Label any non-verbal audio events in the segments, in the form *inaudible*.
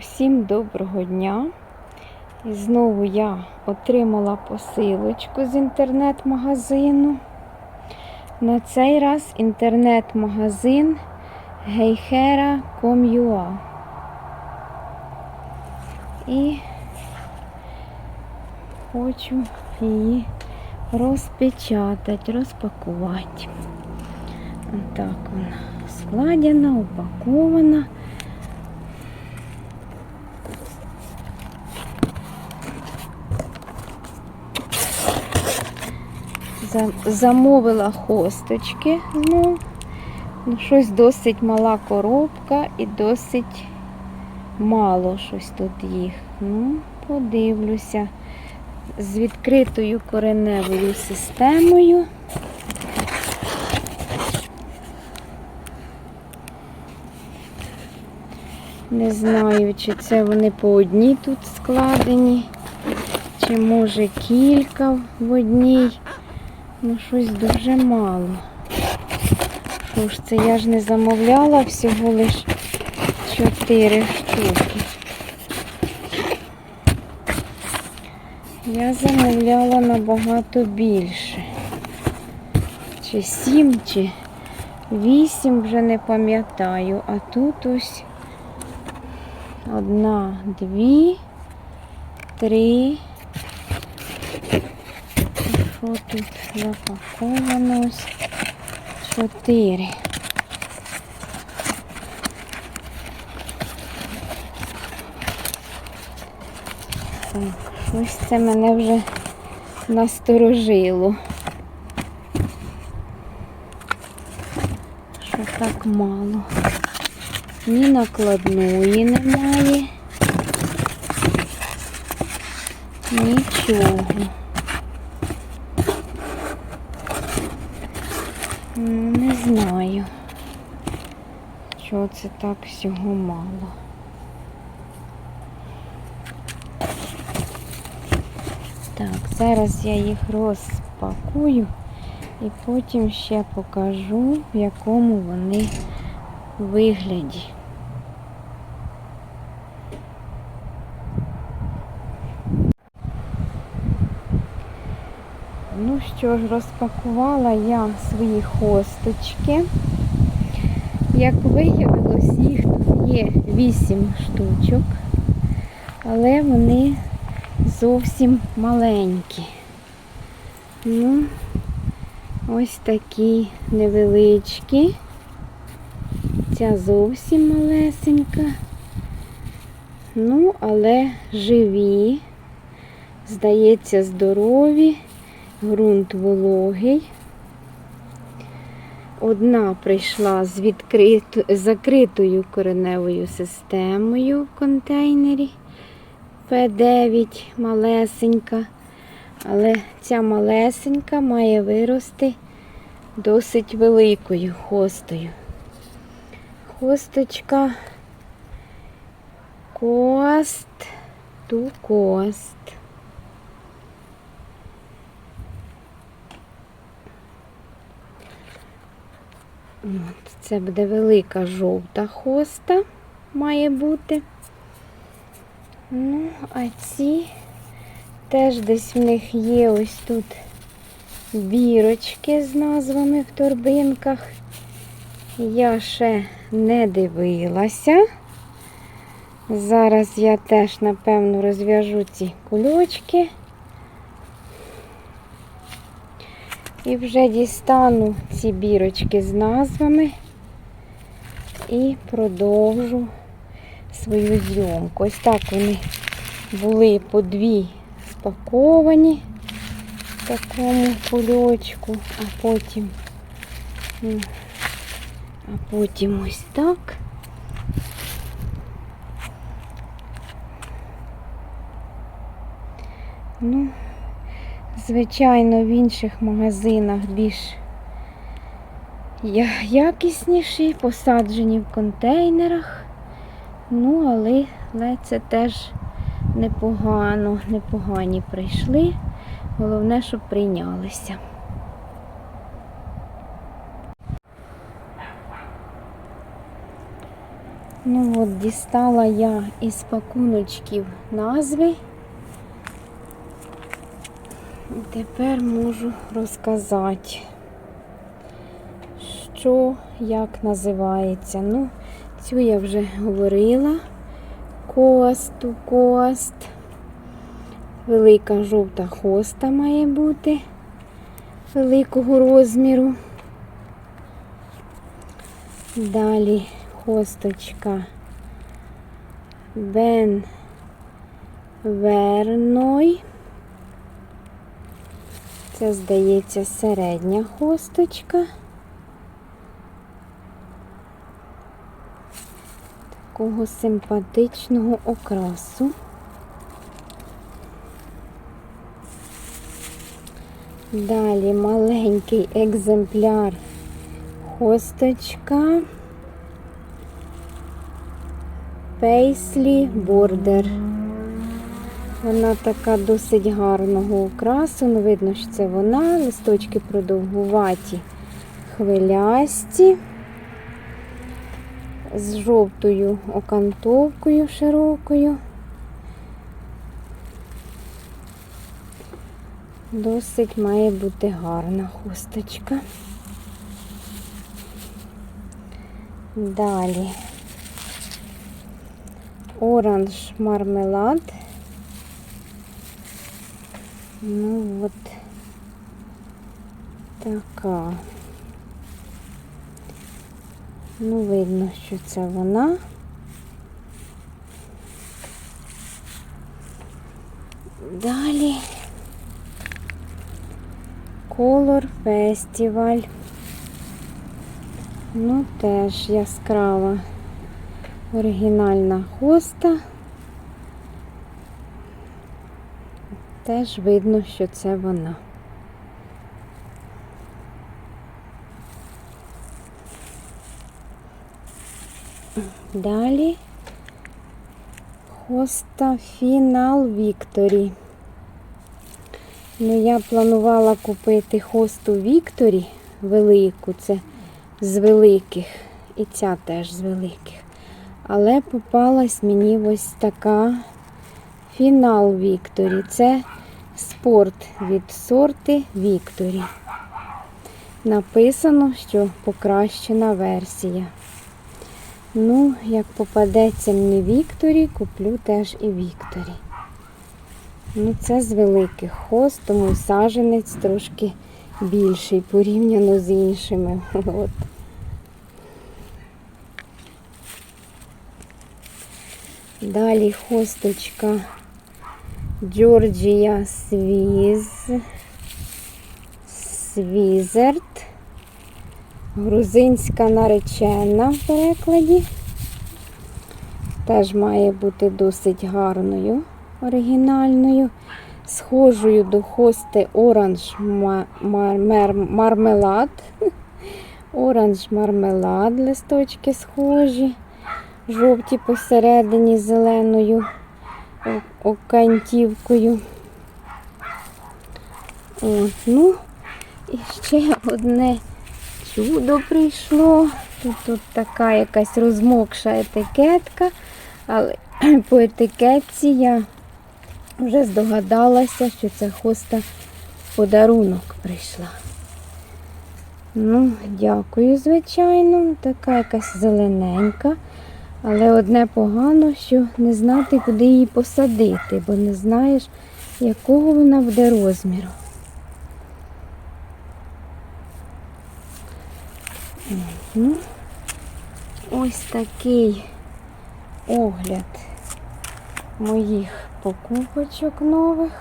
Всім доброго дня! І знову я отримала посилочку з інтернет-магазину. На цей раз інтернет-магазин Geichera.com.ua І хочу її розпечатати, розпакувати. Отак вона складена, упакована. Замовила хосточки. Ну, щось досить мала коробка і досить мало щось тут їх. Ну, подивлюся. З відкритою кореневою системою. Не знаю, чи це вони по одній тут складені, чи може кілька в одній. Ну, щось дуже мало. Що ж це я ж не замовляла всього лиш 4 штуки. Я замовляла набагато більше. Чи 7, чи 8, вже не пам'ятаю. А тут ось одна, дві, три. Що тут запаковано? Чотири. Так, Щось це мене вже насторожило. Що так мало. Ні накладної немає. Нічого. Ну, Не знаю, чого це так всього мало. Так, зараз я їх розпакую і потім ще покажу, в якому вони вигляді. Ну що ж, розпакувала я свої хосточки. Як виявилось, їх тут є 8 штучок, але вони зовсім маленькі. Ну, ось такі невеличкі. Ця зовсім малесенька. Ну, але живі, здається, здорові. Грунт вологий. Одна прийшла з відкриту, закритою кореневою системою в контейнері П9 малесенька. Але ця малесенька має вирости досить великою хостою. Хосточка кост ту кост. От, це буде велика жовта хоста, має бути. Ну, а ці теж десь в них є ось тут бірочки з назвами в торбинках. Я ще не дивилася. Зараз я теж, напевно, розв'яжу ці кульочки. І вже дістану ці бірочки з назвами і продовжу свою зйомку. Ось так вони були по дві спаковані в такому кульочку, а потім, м, а потім ось так. Ну, Звичайно, в інших магазинах більш якісніші, посаджені в контейнерах. Ну, але, але це теж непогано, непогані прийшли. Головне, щоб прийнялися. Ну от, дістала я із пакуночків назви. І Тепер можу розказати, що як називається. Ну, цю я вже говорила. Косту, кост. Велика жовта хоста має бути великого розміру. Далі хосточка Бен Верной. Це, здається, середня хосточка. Такого симпатичного окрасу. Далі маленький екземпляр хосточка. Пейслі бордер. Вона така досить гарного окрасу. Ну, видно, що це вона. Листочки продовгуваті, хвилясті, з жовтою окантовкою широкою. Досить має бути гарна хусточка. Далі оранж мармелад. Ну от така. Ну, видно, що це вона. Далі Color Festival. Ну, теж яскрава оригінальна хоста. Теж видно, що це вона. Далі хоста Фінал Вікторі. Ну, я планувала купити хосту Вікторі велику, це з великих, і ця теж з великих. Але попалась мені ось така фінал Вікторі. Це спорт від сорти Вікторі. Написано, що покращена версія. Ну, як попадеться мені Вікторі, куплю теж і Вікторі. Ну, це з великих хост, тому саженець трошки більший порівняно з іншими. *laughs* От. Далі хосточка Джорджія Свіз. Свізерт. Грузинська наречена в перекладі. Теж має бути досить гарною, оригінальною. Схожою до хости оранж мармелад. Оранж мармелад, листочки схожі жовті посередині зеленою окантівкою. От, ну, і ще одне чудо прийшло. Тут, тут така якась розмокша етикетка, але *clears throat* по етикетці я вже здогадалася, що це хоста подарунок прийшла. Ну, дякую, звичайно, така якась зелененька. Але одне погано, що не знати, куди її посадити, бо не знаєш, якого вона буде розміру. Ну, ось такий огляд моїх покупочок нових.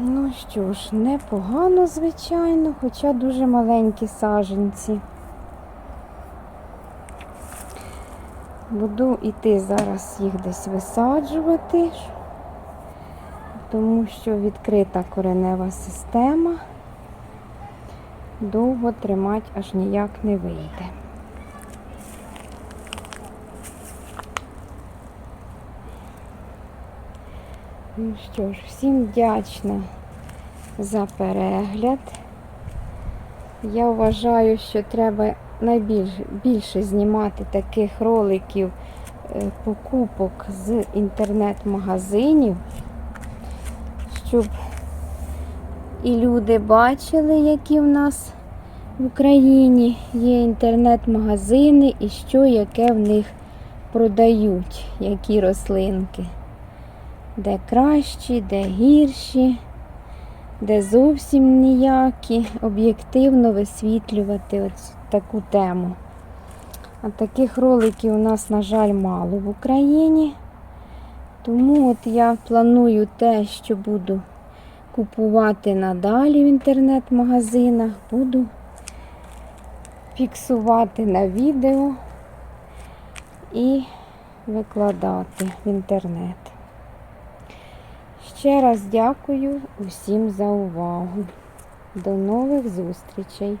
Ну що ж, непогано, звичайно, хоча дуже маленькі саженці. Буду йти зараз їх десь висаджувати, тому що відкрита коренева система. Довго тримати аж ніяк не вийде. Ну що ж, всім вдячна за перегляд. Я вважаю, що треба найбільше більше знімати таких роликів е, покупок з інтернет-магазинів, щоб і люди бачили, які в нас в Україні є інтернет-магазини і що яке в них продають, які рослинки. Де кращі, де гірші, де зовсім ніякі, об'єктивно висвітлювати ось таку тему. А таких роликів у нас, на жаль, мало в Україні. Тому от я планую те, що буду купувати надалі в інтернет-магазинах, буду фіксувати на відео і викладати в інтернет. Ще раз дякую усім за увагу. До нових зустрічей!